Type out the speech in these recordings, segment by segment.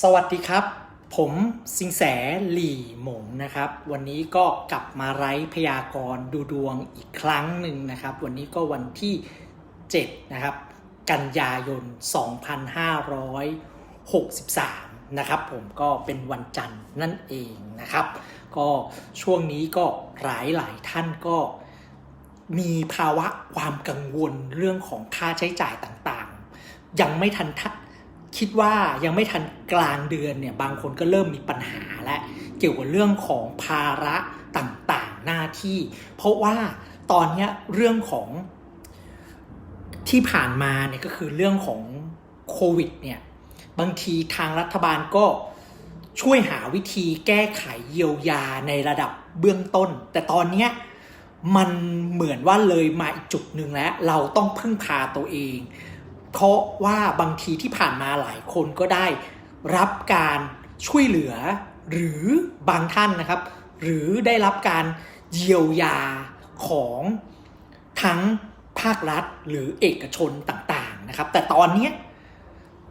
สวัสดีครับ ผมสิงแสหลี่หมงนะครับ วันนี้ก็กลับมาไร้พยากรณ์ดูดวงอีกครั้งหนึ่งนะครับ วันนี้ก็วันที่ 7 นะครับ กันยายน 2563 นะครับผมก็เป็นวันจันทร์นั่นเองนะครับ ก็ช่วงนี้ก็หลายหลายท่านก็มีภาวะความกังวลเรื่องของค่าใช้จ่ายต่างๆ ยังไม่ทันทะ คิดว่ายังไม่ทันกลางเดือนเนี่ยบางคนก็เริ่มมีปัญหาและเกี่ยวกับเรื่องของภาระต่างๆหน้าที่ เพราะว่าตอนนี้เรื่องของที่ผ่านมาเนี่ยก็คือเรื่องของโควิดเนี่ยบางทีทางรัฐบาลก็ช่วยหาวิธีแก้ไขเยียวยาในระดับเบื้องต้น แต่ตอนนี้มันเหมือนว่าเลยมาอีกจุดหนึ่งแล้ว เราต้องพึ่งพาตัวเอง เพราะว่าบางทีที่ผ่านมาหลายคนก็ได้รับการช่วยเหลือ หรือบางท่านนะครับ หรือได้รับการเยียวยาของทั้งภาครัฐหรือเอกชนต่างๆนะครับ แต่ตอนนี้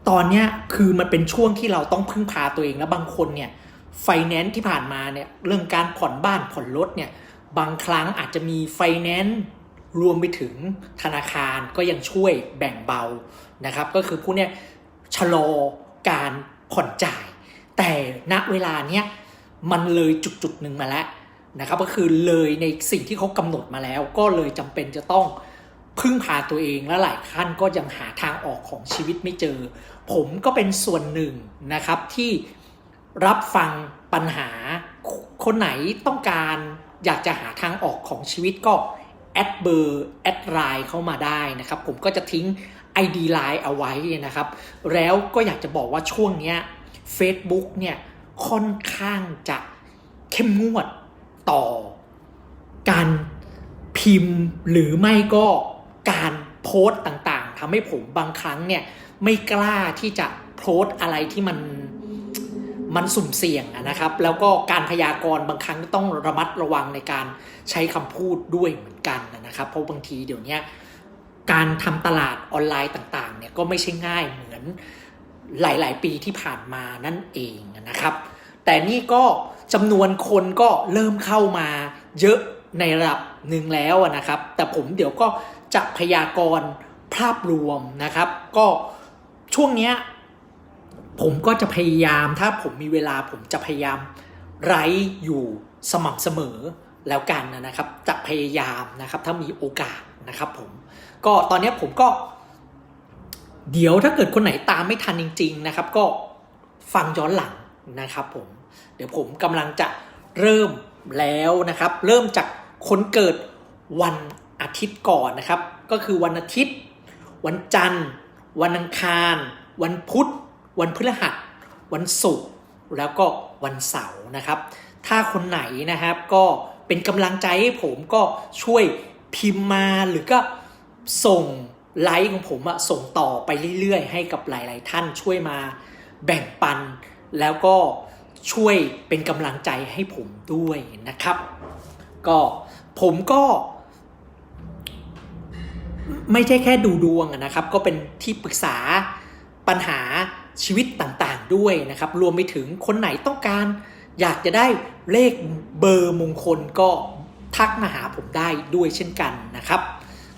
ตอนนี้คือมันเป็นช่วงที่เราต้องพึ่งพาตัวเองแล้วบางคนเนี่ยไฟแนนซ์ที่ผ่านมาเนี่ยเรื่องการผ่อนบ้านผ่อนรถเนี่ยบางครั้งอาจจะมีไฟแนนซ์ รวมไปถึงธนาคารก็ยังช่วยแบ่งเบานะครับ ก็คือพวกเนี้ยชะลอการผ่อนจ่าย แต่ณเวลาเนี้ยมันเลยจุดจุดหนึ่งมาแล้วนะครับ ก็คือเลยในสิ่งที่เขากำหนดมาแล้ว ก็เลยจำเป็นจะต้องพึ่งพาตัวเองและหลายท่านก็ยังหาทางออกของชีวิตไม่เจอ ผมก็เป็นส่วนหนึ่งนะครับที่รับฟังปัญหาคนไหนต้องการอยากจะหาทางออกของชีวิตก็ อดเบอร์แอดไลน์เข้ามาได้นะครับ ผมก็จะทิ้ง ID ไลน์เอาไว้นะครับ แล้วก็อยากจะบอกว่าช่วงนี้ Facebook เนี่ยค่อนข้างจะเข้มงวดต่อการพิมพ์หรือไม่ก็การโพสต์ต่างๆทำให้ผมบางครั้งเนี่ยไม่กล้าที่จะโพสต์อะไรที่มัน มันสุ่มเสี่ยงอะนะครับ แล้วก็การพยากรณ์บางครั้งก็ต้องระมัดระวังในการใช้คำพูดด้วยเหมือนกันนะครับ เพราะบางทีเดี๋ยวนี้การทำตลาดออนไลน์ต่างๆเนี่ยก็ไม่ใช่ง่ายเหมือนหลาย ๆ ปีที่ผ่านมานั่นเองนะครับ แต่นี่ก็จำนวนคนก็เริ่มเข้ามาเยอะในระดับหนึ่งแล้วนะครับ แต่ผมเดี๋ยวก็จะพยากรณ์ภาพรวมนะครับ ก็ช่วงเนี้ย ผมก็จะพยายามถ้าผมมีเวลาผมจะพยายามไร้อยู่สม่ำเสมอแล้วกันนะครับ จะพยายามนะครับถ้ามีโอกาสนะครับผมก็ตอนนี้ผมก็ เดี๋ยวถ้าเกิดคนไหนตามไม่ทันจริง ๆนะครับ ก็ฟังย้อนหลังนะครับผมเดี๋ยวผมกำลังจะเริ่มแล้วนะครับ เริ่มจากคนเกิดวันอาทิตย์ก่อนนะครับ ก็คือวันอาทิตย์ วันจันทร์ วันอังคาร วันพุธ วันพฤหัส วันศุกร์แล้วก็วันเสาร์นะครับ ถ้าคนไหนนะครับก็เป็นกำลังใจให้ผมก็ช่วยพิมพ์มาหรือก็ส่งไลค์ของผมอะส่งต่อไปเรื่อยๆ ให้กับหลาย ๆ ท่านช่วยมาแบ่งปัน แล้วก็ช่วยเป็นกำลังใจให้ผมด้วยนะครับ ก็ผมก็ไม่ใช่แค่ดูดวงนะครับ ก็เป็นที่ปรึกษาปัญหา ชีวิตต่างๆด้วยนะครับ รวมไปถึงคนไหนต้องการ อยากจะได้เลขเบอร์มงคลก็ทักมาหาผมได้ด้วยเช่นกันนะครับ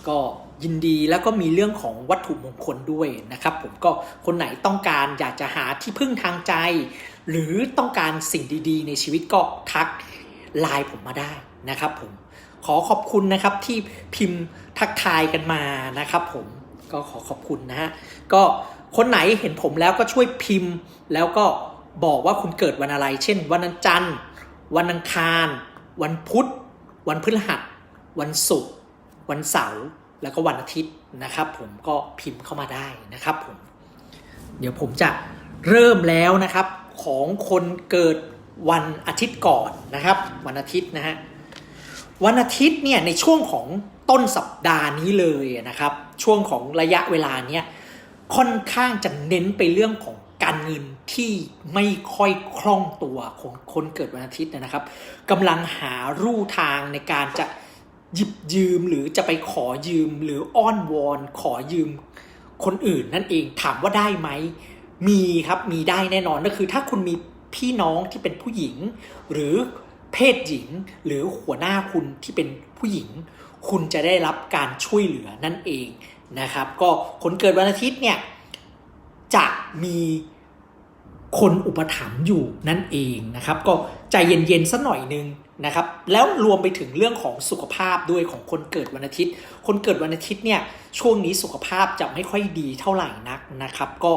ก็ยินดีแล้วก็มีเรื่องของวัตถุมงคลด้วยนะครับ ผมก็คนไหนต้องการอยากจะหาที่พึ่งทางใจ หรือต้องการสิ่งดีๆ ในชีวิตก็ทักไลน์ผมมาได้นะครับผมขอขอบคุณนะครับที่พิมพ์ทักทายกันมานะครับ ผมก็ขอขอบคุณนะฮะก็ คนไหนเห็นผมแล้วก็ช่วยพิมพ์ แล้วก็บอกว่าคุณเกิดวันอะไร เช่น วันจันทร์ วันอังคาร วันพุธ วันพฤหัส วันศุกร์ วันเสาร์ แล้วก็วันอาทิตย์นะครับ ผมก็พิมพ์เข้ามาได้นะครับผม เดี๋ยวผมจะเริ่มแล้วนะครับของคนเกิดวันอาทิตย์ก่อนนะครับ วันอาทิตย์นะฮะวันอาทิตย์เนี่ยในช่วงของต้นสัปดาห์นี้เลยนะครับ ช่วงของระยะเวลาเนี้ย ค่อนข้างจะเน้นไปเรื่องของการเงินที่ไม่ค่อยคล่องตัวของคนเกิดวันอาทิตย์นะครับกำลังหารูทางในการจะหยิบยืมหรือจะไปขอยืมหรืออ้อนวอนขอยืมคนอื่นนั่นเองถามว่าได้ไหมมีครับมีได้แน่นอนก็คือ ถ้าคุณมีพี่น้องที่เป็นผู้หญิง หรือเพศหญิง หรือหัวหน้าคุณที่เป็นผู้หญิง คุณจะได้รับการช่วยเหลือนั่นเอง นะครับ ก็คนเกิดวันอาทิตย์เนี่ยจะมีคนอุปถัมภ์อยู่นั่นเองนะครับ ก็ใจเย็นๆสัหน่อยนึงนะครับ แล้วรวมไปถึงเรื่องของสุขภาพด้วยของคนเกิดวันอาทิตย์ คนเกิดวันอาทิตย์เนี่ยช่วงนี้สุขภาพจะไม่ค่อยดีเท่าไหร่นักนะครับ ก็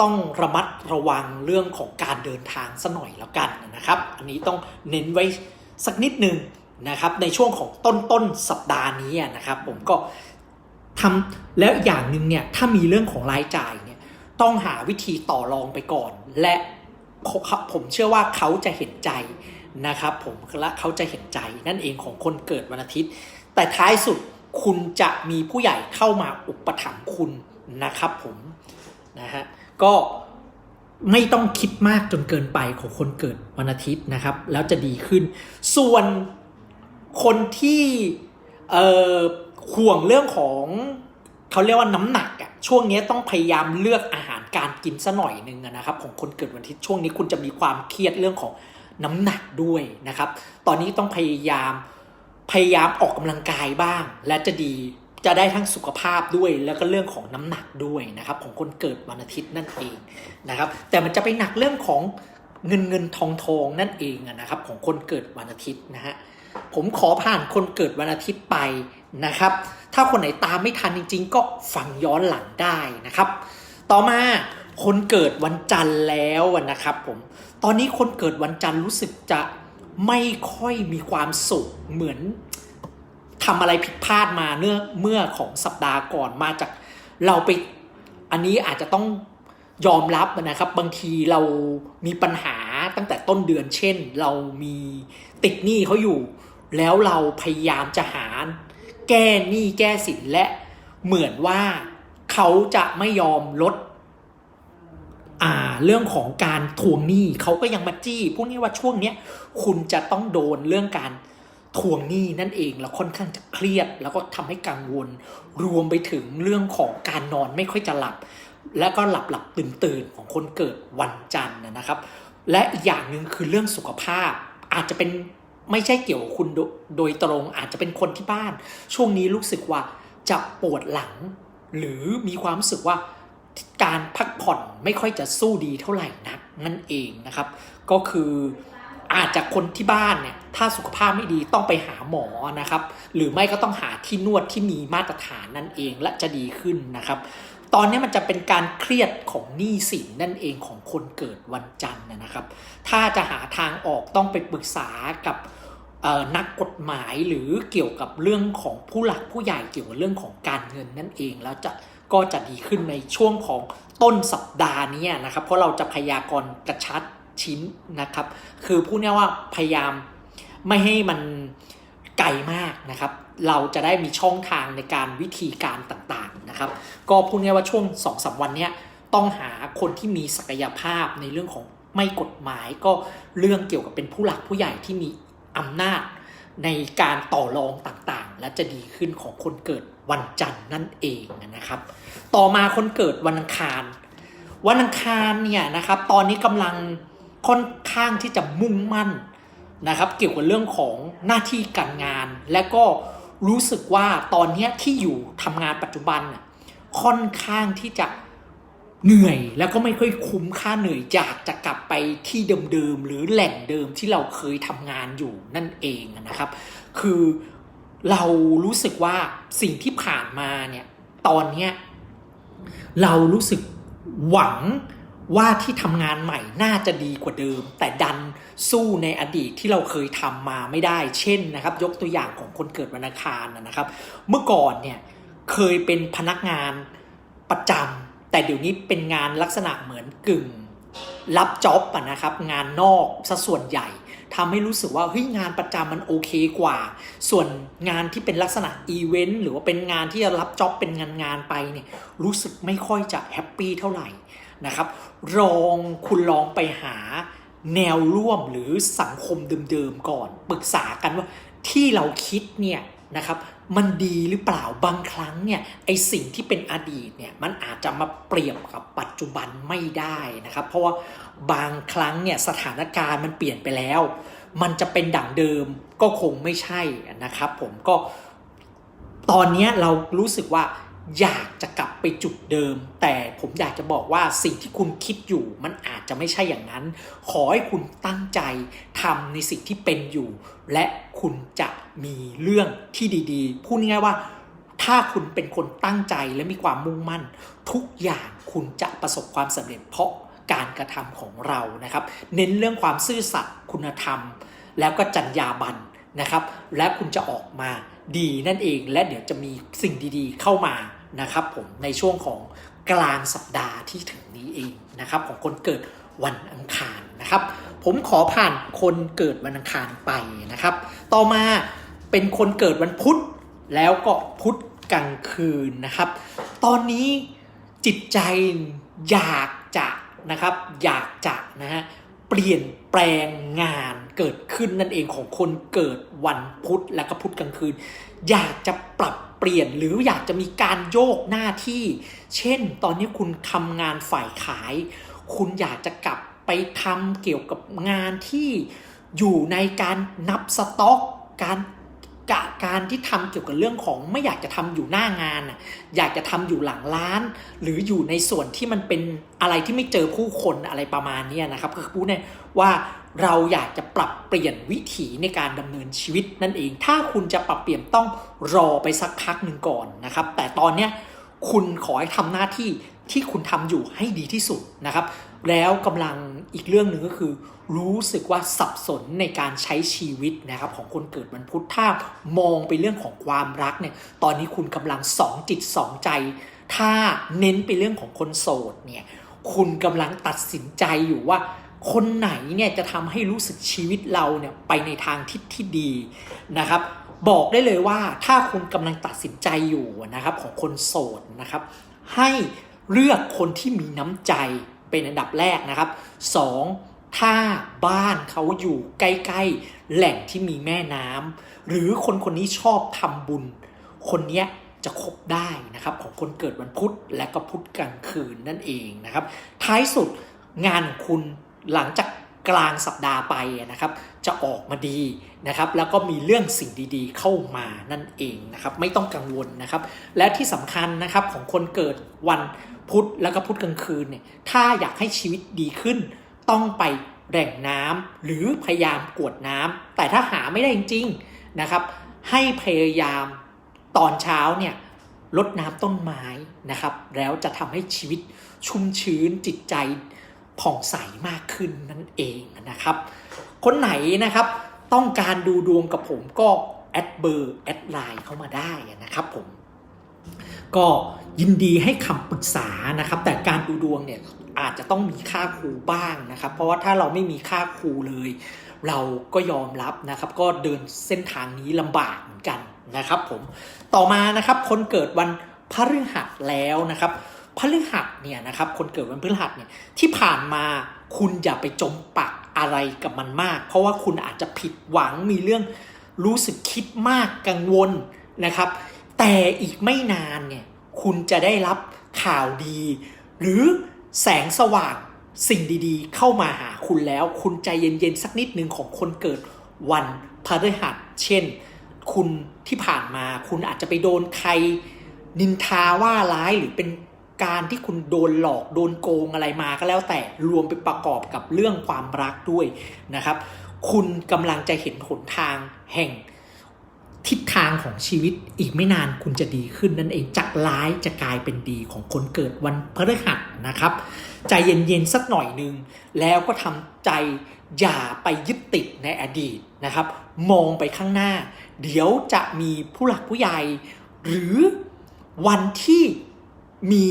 ต้องระมัดระวังเรื่องของการเดินทางสัหน่อยแล้วกันนะครับ อันนี้ต้องเน้นไว้สักนิดนึงนะครับในช่วงของต้นต้นๆสัปดาห์นี้นะครับ ผมก็ ทำแล้วอย่างหนึ่งเนี่ยถ้ามีเรื่องของรายจ่ายเนี่ยต้องหาวิธีต่อรองไปก่อน และผมเชื่อว่าเขาจะเห็นใจนะครับผมและเขาจะเห็นใจนั่นเองของคนเกิดวันอาทิตย์ แต่ท้ายสุดคุณจะมีผู้ใหญ่เข้ามาอุปถัมภ์คุณนะครับผมนะฮะก็ไม่ต้องคิดมากจนเกินไปของคนเกิดวันอาทิตย์นะครับ แล้วจะดีขึ้น ส่วนคนที่เอ่อ ห่วงเรื่องของเขาเรียกว่าน้ำหนักอะช่วงนี้ต้องพยายามเลือกอาหารการกินซะหน่อยหนึ่งนะครับของคนเกิดวันอาทิตย์ช่วงนี้คุณจะมีความเครียดเรื่องของน้ำหนักด้วยนะครับ ตอนนี้ต้องพยายามพยายามออกกำลังกายบ้าง และจะดีจะได้ทั้งสุขภาพด้วยแล้วก็เรื่องของน้ำหนักด้วยนะครับ ของคนเกิดวันอาทิตย์นั่นเองนะครับ แต่มันจะไปหนักเรื่องของเงินเงินทองทองนั่นเองนะครับ ของคนเกิดวันอาทิตย์นะฮะผมขอผ่านคนเกิดวันอาทิตย์ไป นะครับ ถ้าคนไหนตามไม่ทันจริง ๆ ก็ฟังย้อนหลังได้นะครับ ต่อมาคนเกิดวันจันทร์แล้วนะครับผม ตอนนี้คนเกิดวันจันทร์รู้สึกจะไม่ค่อยมีความสุขเหมือนทำอะไรผิดพลาดมาเนื่อเมื่อของสัปดาห์ก่อนมาจากเราไปอันนี้อาจจะต้องยอมรับนะครับ บางทีเรามีปัญหาตั้งแต่ต้นเดือน เช่น เรามีติดหนี้เขาอยู่ แล้วเราพยายามจะหา แก้หนี้แก้สินและเหมือนว่าเขาจะไม่ยอมลด อ่า เรื่องของการทวงหนี้เขาก็ยังมาจี้พูดง่ายว่าช่วงเนี้ยคุณจะต้องโดนเรื่องการทวงหนี้นั่นเองแล้วค่อนข้างจะเครียด แล้วก็ทำให้กังวล รวมไปถึงเรื่องของการนอนไม่ค่อยจะหลับ และก็หลับหลับตื่นตื่นของคนเกิดวันจันทร์นะครับ และอีกอย่างหนึ่งคือเรื่องสุขภาพอาจจะเป็น ไม่ใช่เกี่ยวกับคุณโดโดยตรงอาจจะเป็นคนที่บ้าน ช่วงนี้รู้สึกว่าจะปวดหลัง หรือมีความรู้สึกว่าการพักผ่อนไม่ค่อยจะสู้ดีเท่าไหร่นักนั่นเองนะครับ ก็คืออาจจะคนที่บ้านเนี่ยถ้าสุขภาพไม่ดีต้องไปหาหมอนะครับ หรือไม่ก็ต้องหาที่นวดที่มีมาตรฐานนั่นเองและจะดีขึ้นนะครับ ตอนนี้มันจะเป็นการเครียดของหนี้สินนั่นเองของคนเกิดวันจันทร์นะครับ ถ้าจะหาทางออกต้องไปปรึกษากับนักกฎหมายหรือเกี่ยวกับเรื่องของผู้หลักผู้ใหญ่เกี่ยวกับเรื่องของการเงินนั่นเองแล้วจะก็จะดีขึ้นในช่วงของต้นสัปดาห์นี้นะครับ เพราะเราจะพยากรณ์กระชัดชิ้นนะครับ คือพูดง่ายว่าพยายามไม่ให้มันไกลมากนะครับ เราจะได้มีช่องทางในการวิธีการต่าง นะครับ ก็พูดง่ายว่าช่วง2อสวันเนี้ยต้องหาคนที่มีศักยภาพในเรื่องของไม่กฎหมายก็เรื่องเกี่ยวกับเป็นผู้หลักผู้ใหญ่ที่มีอำนาจในการต่อรองต่างๆ และจะดีขึ้นของคนเกิดวันจันทร์นั่นเองนะครับ ต่อมาคนเกิดวันอังคาร วันอังคารเนี่ยนะครับ ตอนนี้กำลังค่อนข้างที่จะมุ่งมั่นนะครับ เกี่ยวกับเรื่องของหน้าที่การงาน และก็รู้สึกว่าตอนนี้ที่อยู่ทำงานปัจจุบันน่ะ ค่อนข้างที่จะเหนื่อยแล้วก็ไม่ค่อยคุ้มค่าเหนื่อยอยากจะกลับไปที่เดิมๆหรือแหล่งเดิมที่เราเคยทำงานอยู่นั่นเองนะครับ คือเรารู้สึกว่าสิ่งที่ผ่านมาเนี่ยตอนเนี้ยเรารู้สึกหวังว่าที่ทำงานใหม่น่าจะดีกว่าเดิม แต่ดันสู้ในอดีตที่เราเคยทำมาไม่ได้ เช่นนะครับ ยกตัวอย่างของคนเกิดวันอังคารนะครับ เมื่อก่อนเนี่ย เคยเป็นพนักงานประจำแต่เดี๋ยวนี้เป็นงานลักษณะเหมือนกึ่ง รับจ็อบอะนะครับ งานนอกซะส่วนใหญ่ทำให้รู้สึกว่าเฮ้ยงานประจำมันโอเคกว่า ส่วนงานที่เป็นลักษณะอีเวนต์หรือว่าเป็นงานที่จะรับจ็อบเป็นงานงานไปเนี่ยรู้สึกไม่ค่อยจะแฮปปี้เท่าไหร่นะครับลองคุณลองไปหาแนวร่วมหรือสังคมเดิมๆก่อน ปรึกษากันว่าที่เราคิดเนี่ยนะครับ มันดีหรือเปล่าบางครั้งเนี่ยไอสิ่งที่เป็นอดีตเนี่ยมันอาจจะมาเปรียบกับปัจจุบันไม่ได้นะครับ เพราะว่าบางครั้งเนี่ยสถานการณ์มันเปลี่ยนไปแล้ว มันจะเป็นดั่งเดิมก็คงไม่ใช่นะครับ ผมก็ตอนนี้เรารู้สึกว่า อยากจะกลับไปจุดเดิม แต่ผมอยากจะบอกว่าสิ่งที่คุณคิดอยู่ มันอาจจะไม่ใช่อย่างนั้น ขอให้คุณตั้งใจทำในสิ่งที่เป็นอยู่ และคุณจะมีเรื่องที่ดีๆ พูดง่ายๆว่า ถ้าคุณเป็นคนตั้งใจและมีความมุ่งมั่น ทุกอย่างคุณจะประสบความสำเร็จเพราะการกระทำของเรานะครับ เน้นเรื่องความซื่อสัตย์คุณธรรม แล้วก็จรรยาบรรณนะครับ และคุณจะออกมา ดีนั่นเอง และเดี๋ยวจะมีสิ่งดีๆเข้ามานะครับผมในช่วงของกลางสัปดาห์ที่ถึงนี้เองนะครับของคนเกิดวันอังคารนะครับ ผมขอผ่านคนเกิดวันอังคารไปนะครับ ต่อมาเป็นคนเกิดวันพุธแล้วก็พุธกลางคืนนะครับ ตอนนี้จิตใจอยากจะนะครับอยากจะนะฮะเปลี่ยนแปลงงาน เกิดขึ้นนั่นเองของคนเกิดวันพุธและก็พุธกลางคืน อยากจะปรับเปลี่ยนหรืออยากจะมีการโยกหน้าที่ เช่น ตอนนี้คุณทำงานฝ่ายขาย คุณอยากจะกลับไปทำเกี่ยวกับงานที่อยู่ในการนับสต็อกการกะการที่ทำเกี่ยวกับเรื่องของไม่อยากจะทำอยู่หน้างานน่ะอยากจะทำอยู่หลังร้าน หรืออยู่ในส่วนที่มันเป็นอะไรที่ไม่เจอผู้คนอะไรประมาณนี้นะครับคือพูดเนี่ยว่า เราอยากจะปรับเปลี่ยนวิถีในการดำเนินชีวิตนั่นเอง ถ้าคุณจะปรับเปลี่ยนต้องรอไปสักพักหนึ่งก่อนนะครับ แต่ตอนเนี้ยคุณขอให้ทำหน้าที่ที่คุณทำอยู่ให้ดีที่สุดนะครับ แล้วกำลังอีกเรื่องหนึ่งก็คือ รู้สึกว่าสับสนในการใช้ชีวิตนะครับ ของคนเกิดวันพุธถ้ามองไปเรื่องของความรักเนี่ย ตอนนี้คุณกำลังสองจิตสองใจ ถ้าเน้นไปเรื่องของคนโสดเนี่ย คุณกำลังตัดสินใจอยู่ว่า คนไหนเนี่ยจะทำให้รู้สึกชีวิตเราเนี่ยไปในทางทิศที่ดีนะครับ บอกได้เลยว่าถ้าคุณกำลังตัดสินใจอยู่นะครับของคนโสดนะครับ ให้เลือกคนที่มีน้ำใจเป็นอันดับแรกนะครับ 2. ถ้าบ้านเขาอยู่ใกล้ๆ แหล่งที่มีแม่น้ำหรือคนคนนี้ชอบทำบุญ คนเนี้ยจะคบได้นะครับของคนเกิดวันพุธและก็พุธกลางคืนนั่นเองนะครับ ท้ายสุดงานคุณ หลังจากกลางสัปดาห์ไปนะครับ จะออกมาดีนะครับ แล้วก็มีเรื่องสิ่งดีๆ เข้ามานั่นเองนะครับ ไม่ต้องกังวลนะครับ และที่สำคัญนะครับของคนเกิดวันพุธแล้วก็พุธกลางคืนเนี่ย ถ้าอยากให้ชีวิตดีขึ้น ต้องไปแหล่งน้ำหรือพยายามกวดน้ำแต่ถ้าหาไม่ได้จริงๆนะครับ ให้พยายามตอนเช้าเนี่ยลดน้ำต้นไม้นะครับ แล้วจะทำให้ชีวิตชุ่มชื้นจิตใจ ผ่องใสมากขึ้นนั่นเองนะครับ คนไหนนะครับต้องการดูดวงกับผมก็แอดเบอร์แอดไลน์เข้ามาได้นะครับผมก็ยินดีให้คำปรึกษานะครับ แต่การดูดวงเนี่ยอาจจะต้องมีค่าครูบ้างนะครับ เพราะว่าถ้าเราไม่มีค่าครูเลย เราก็ยอมรับนะครับ ก็เดินเส้นทางนี้ลำบากเหมือนกันนะครับ ผมต่อมานะครับคนเกิดวันพฤหัสแล้วนะครับ พฤหัสเนี่ยนะครับคนเกิดวันพฤหัสเนี่ยที่ผ่านมาคุณอย่าไปจมปักอะไรกับมันมาก เพราะว่าคุณอาจจะผิดหวังมีเรื่องรู้สึกคิดมากกังวลนะครับ แต่อีกไม่นานเนี่ยคุณจะได้รับข่าวดี หรือแสงสว่างสิ่งดีๆ เข้ามาหาคุณแล้ว คุณใจเย็นๆ สักนิดหนึ่งของคนเกิดวันพฤหัสเช่น คุณที่ผ่านมาคุณอาจจะไปโดนใครนินทาว่าร้ายหรือเป็น การที่คุณโดนหลอกโดนโกงอะไรมาก็แล้วแต่รวมไปประกอบกับเรื่องความรักด้วยนะครับ คุณกำลังจะเห็นหนทางแห่งทิศทางของชีวิตอีกไม่นานคุณจะดีขึ้นนั่นเองจากร้ายจะกลายเป็นดีของคนเกิดวันพฤหัสนะครับ ใจเย็นๆสักหน่อยหนึ่งแล้วก็ทำใจอย่าไปยึดติดในอดีตนะครับ มองไปข้างหน้า เดี๋ยวจะมีผู้หลักผู้ใหญ่ หรือวันที่ มี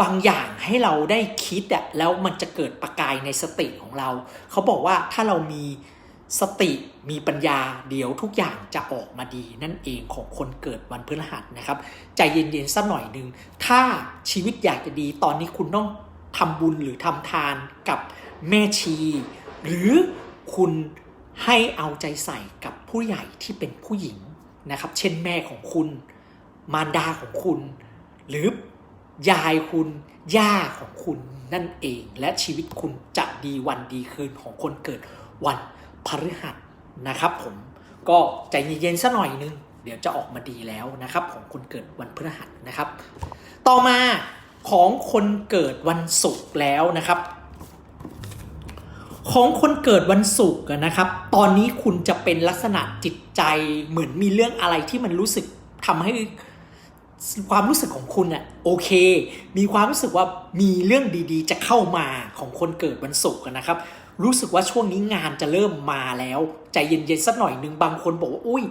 บางอย่างให้เราได้คิดอะแล้วมันจะเกิดประกายในสติของเรา เขาบอกว่าถ้าเรามีสติมีปัญญาเดี๋ยวทุกอย่างจะออกมาดีนั่นเองของคนเกิดวันพฤหัสนะครับ ใจเย็นๆสักหน่อยหนึ่งถ้าชีวิตอยากจะดีตอนนี้คุณต้องทำบุญหรือทำทานกับแม่ชี หรือคุณให้เอาใจใส่กับผู้ใหญ่ที่เป็นผู้หญิงนะครับ เช่นแม่ของคุณ มารดาของคุณ หรือ ยายคุณย่าของคุณนั่นเอง และชีวิตคุณจะดีวันดีคืนของคนเกิดวันพฤหัสนะครับผมก็ใจเย็นๆสัหน่อยนึง เดี๋ยวจะออกมาดีแล้วนะครับของคนเกิดวันพฤหัสนะครับ ต่อมาของคนเกิดวันศุกร์แล้วนะครับ ของคนเกิดวันศุกร์นะครับ ตอนนี้คุณจะเป็นลักษณะจิตใจเหมือนมีเรื่องอะไรที่มันรู้สึกทำให้ ความรู้สึกของคุณอะโอเค มีความรู้สึกว่ามีเรื่องดีๆ จะเข้ามาของคนเกิดวันศุกร์นะครับ รู้สึกว่าช่วงนี้งานจะเริ่มมาแล้ว ใจเย็นๆสักหน่อยหนึ่งบางคนบอกว่าอุ้ย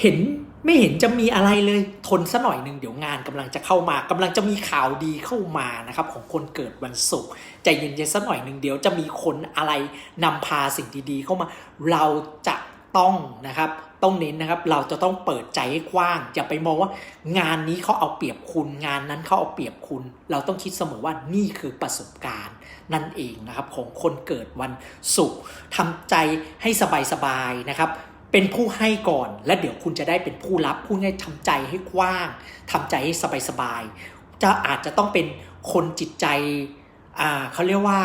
เห็นไม่เห็นจะมีอะไรเลยทนสัหน่อยหนึ่งเดี๋ยวงานกำลังจะเข้ามากำลังจะมีข่าวดีเข้ามานะครับของคนเกิดวันศุกร์ใจเย็นๆสัหน่อยหนึ่งเดี๋ยวจะมีคนอะไรนำพาสิ่งดีๆ เข้ามา เราจะ ต้องนะครับต้องเน้นนะครับเราจะต้องเปิดใจให้กว้าง อย่าไปมองว่างานนี้เขาเอาเปรียบคุณ งานนั้นเขาเอาเปรียบคุณ เราต้องคิดเสมอว่านี่คือประสบการณ์นั่นเองนะครับของคนเกิดวันศุกร์ทำใจให้สบายๆนะครับเป็นผู้ให้ก่อน และเดี๋ยวคุณจะได้เป็นผู้รับผู้ง่ายทำใจให้กว้างทำใจให้สบายๆจะอาจจะต้องเป็นคนจิตใจอ่าเขาเรียกว่า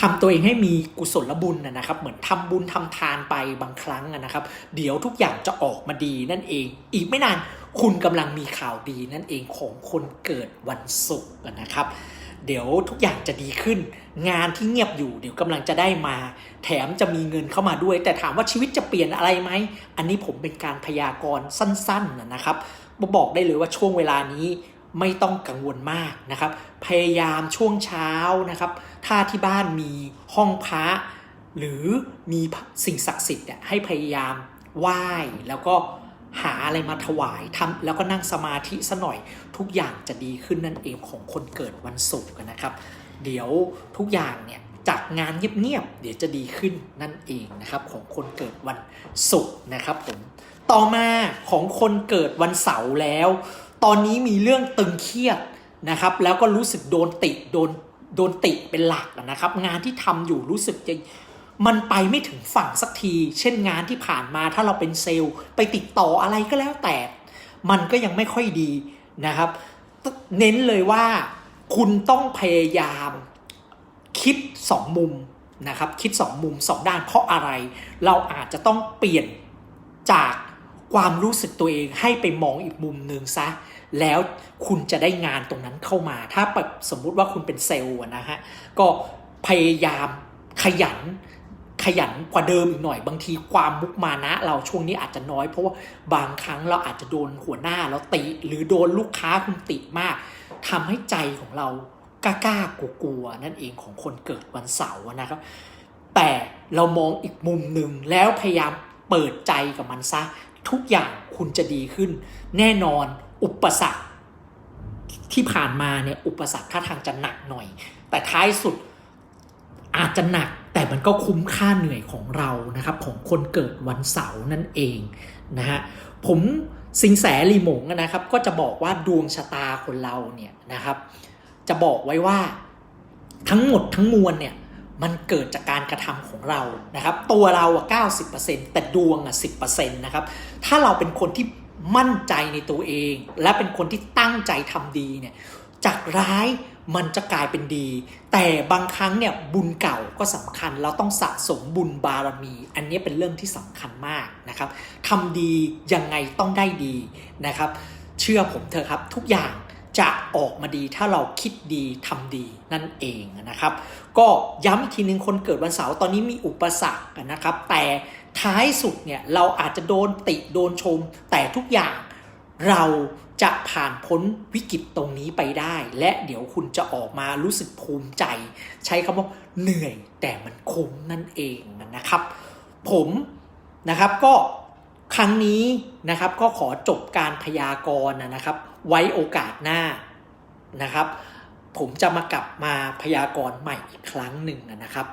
ทำตัวเองให้มีกุศลบุญนะครับ เหมือนทำบุญทำทานไปบางครั้งนะครับ เดี๋ยวทุกอย่างจะออกมาดีนั่นเอง อีกไม่นานคุณกำลังมีข่าวดีนั่นเองของคนเกิดวันศุกร์นะครับ เดี๋ยวทุกอย่างจะดีขึ้น งานที่เงียบอยู่ เดี๋ยวกำลังจะได้มา แถมจะมีเงินเข้ามาด้วย แต่ถามว่าชีวิตจะเปลี่ยนอะไรไหม อันนี้ผมเป็นการพยากรณ์สั้น ๆนะนะครับบอกได้เลยว่าช่วงเวลานี้ไม่ต้องกังวลมากนะครับ พยายามช่วงเช้านะครับ ถ้าที่บ้านมีห้องพระหรือมีสิ่งศักดิ์สิทธิ์เนี่ยให้พยายามไหว้แล้วก็หาอะไรมาถวายทำแล้วก็นั่งสมาธิซะหน่อย ทุกอย่างจะดีขึ้นนั่นเองของคนเกิดวันศุกร์นะครับ เดี๋ยวทุกอย่างเนี่ยจากงานเงียบๆเดี๋ยวจะดีขึ้นนั่นเองนะครับ ของคนเกิดวันศุกร์นะครับผมต่อมาของคนเกิดวันเสาร์แล้ว ตอนนี้มีเรื่องตึงเครียดนะครับ แล้วก็รู้สึกโดนติโดน โดนติเป็นหลักนะครับ งานที่ทำอยู่รู้สึกจะมันไปไม่ถึงฝั่งสักที เช่นงานที่ผ่านมาถ้าเราเป็นเซลล์ ไปติดต่ออะไรก็แล้วแต่ มันก็ยังไม่ค่อยดีนะครับ เน้นเลยว่าคุณต้องพยายามคิดสองมุมนะครับ คิดสองมุมสองด้านเพราะอะไร เราอาจจะต้องเปลี่ยนจากความรู้สึกตัวเองให้ไปมองอีกมุมหนึ่งซะ แล้วคุณจะได้งานตรงนั้นเข้ามา ถ้าแบบสมมุติว่าคุณเป็นเซลล์นะฮะ ก็พยายามขยันขยันกว่าเดิมอีกหน่อยบางทีความมุกมานะ เราช่วงนี้อาจจะน้อย เพราะว่าบางครั้งเราอาจจะโดนหัวหน้าเราติ หรือโดนลูกค้าคุณติมากทำให้ใจของเรากล้ากๆกลัวนั่นเองของคนเกิดวันเสาร์นะครับ แต่เรามองอีกมุมหนึ่งแล้วพยายามเปิดใจกับมันซะ ทุกอย่างคุณจะดีขึ้น แน่นอน อุปสรรคที่ผ่านมาเนี่ยอุปสรรคท่าทางจะหนักหน่อย แต่ท้ายสุดอาจจะหนักแต่มันก็คุ้มค่าเหนื่อยของเรานะครับ ของคนเกิดวันเสาร์นั่นเองนะฮะผมสิงแสลีหมงนะครับ ก็จะบอกว่าดวงชะตาคนเราเนี่ยนะครับ จะบอกไว้ว่าทั้งหมดทั้งมวลเนี่ยมันเกิดจากการกระทำของเรานะครับ ตัวเราอะ90%แต่ดวงอะ10%นะครับ ถ้าเราเป็นคนที่ มั่นใจในตัวเอง และเป็นคนที่ตั้งใจทำดีเนี่ยจากร้ายมันจะกลายเป็นดี แต่บางครั้งเนี่ยบุญเก่าก็สำคัญ เราต้องสะสมบุญบารมี อันนี้เป็นเรื่องที่สำคัญมากนะครับทำดียังไงต้องได้ดีนะครับ เชื่อผมเถอะครับทุกอย่างจะออกมาดีถ้าเราคิดดีทำดีนั่นเองนะครับ ก็ย้ำอีกทีหนึ่งคนเกิดวันเสาร์ตอนนี้มีอุปสรรคนะครับ แต่ ท้ายสุดเนี่ยเราอาจจะโดนติโดนชม แต่ทุกอย่างเราจะผ่านพ้นวิกฤตตรงนี้ไปได้ และเดี๋ยวคุณจะออกมารู้สึกภูมิใจ ใช้คำว่าเหนื่อยแต่มันคุ้มนั่นเองนะครับ ผมนะครับก็ครั้งนี้นะครับก็ขอจบการพยากรณ์นะครับ ไว้โอกาสหน้านะครับ ผมจะมากลับมาพยากรณ์ใหม่อีกครั้งหนึ่งนะครับ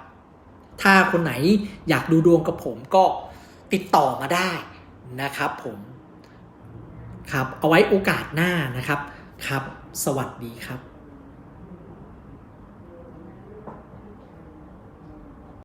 ถ้าคนไหนอยากดูดวงกับผมก็ติดต่อมาได้นะครับผมครับเอาไว้โอกาสหน้านะครับครับ สวัสดีครับ